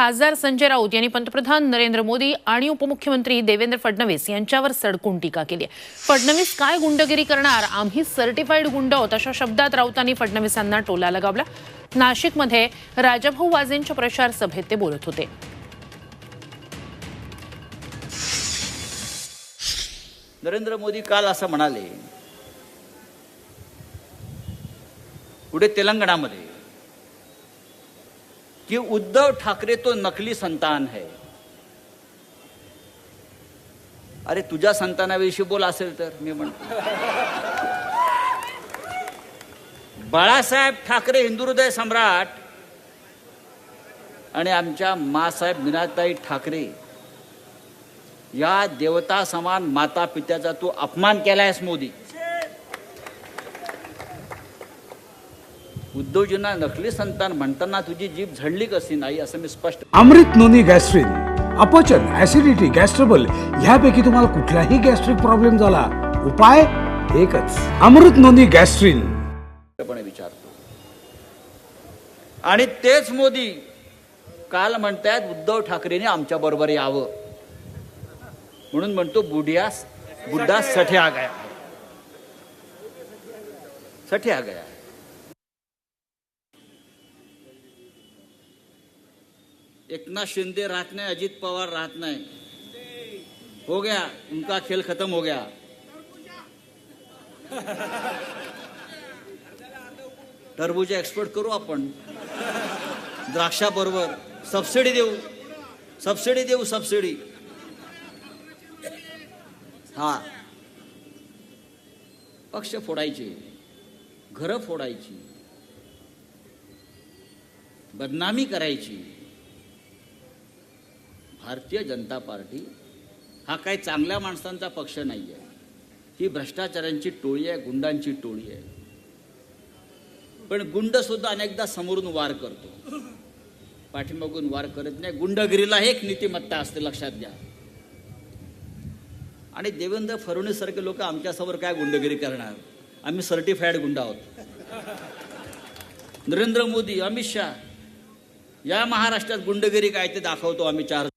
खासदार संजय राऊत यांनी पंतप्रधान नरेंद्र मोदी आणि उपमुख्यमंत्री देवेंद्र फडणवीस यांच्यावर सडकून टीका केली आहे. फडणवीस काय गुंडगिरी करणार? आम्ही सर्टिफाईड गुंड आहोत अशा शब्दात राऊतांनी फडणवीसांना टोला लगावला. नाशिकमध्ये राजाभाऊ वाजेंच्या प्रचार सभेत ते बोलत होते. नरेंद्र मोदी काल असं म्हणाले पुढे तेलंगणामध्ये की उद्धव ठाकरे तो नकली संतान है। अरे तुझ्या संतानाविषयी बोल असेल तर मी म्हणतो. बाळासाहेब ठाकरे हिंदू हृदय सम्राट आणि आमच्या मासाहेब मीनाताई ठाकरे या देवता समान माता पित्याचा तू अपमान केलायस मोदी? उद्धवजींना नकली संतान म्हणताना तुझी जीभ झडली कशी नाही असं मी स्पष्ट अमृत नोनी गॅस्ट्रिन अपचन ऍसिडिटी गॅस्ट्रबल ह्यापैकी तुम्हाला कुठलाही गॅस्ट्रिक प्रॉब्लेम झाला उपाय एकच अमृत नोनी गॅस्ट्रिन. विचारतो. आणि तेच मोदी काल म्हणतायत उद्धव ठाकरेने आमच्या बरोबर यावं. म्हणून म्हणतो बुढियास बुड्ढा सठे आ गया. सठे आ गया. एकनाथ शिंदे राहत नाही अजित पवार राहत नाही. हो गया उनका खेल खत्म हो गया. टरबूजा एक्सपोर्ट करू आपण. द्राक्षाबरोबर सबसिडी देऊ. सबसिडी देऊ सबसिडी हा. पक्ष फोडायचे. घरं फोडायची. बदनामी करायची. भारतीय जनता पार्टी हा काही चांगल्या माणसांचा पक्ष नाही आहे ही भ्रष्टाचारांची टोळी आहे गुंडांची टोळी आहे. पण गुंड सुद्धा अनेकदा समोरून वार करतो. पाठीमागून वार करत नाही. गुंडगिरीला एक नीतिमत्ता असते लक्षात घ्या. आणि देवेंद्र फडणवीस सारखे लोक आमच्यासमोर काय गुंडगिरी करणार? आम्ही सर्टिफाईड गुंड आहोत. नरेंद्र मोदी अमित शहा या महाराष्ट्रात गुंडगिरी काय ते दाखवतो आम्ही चार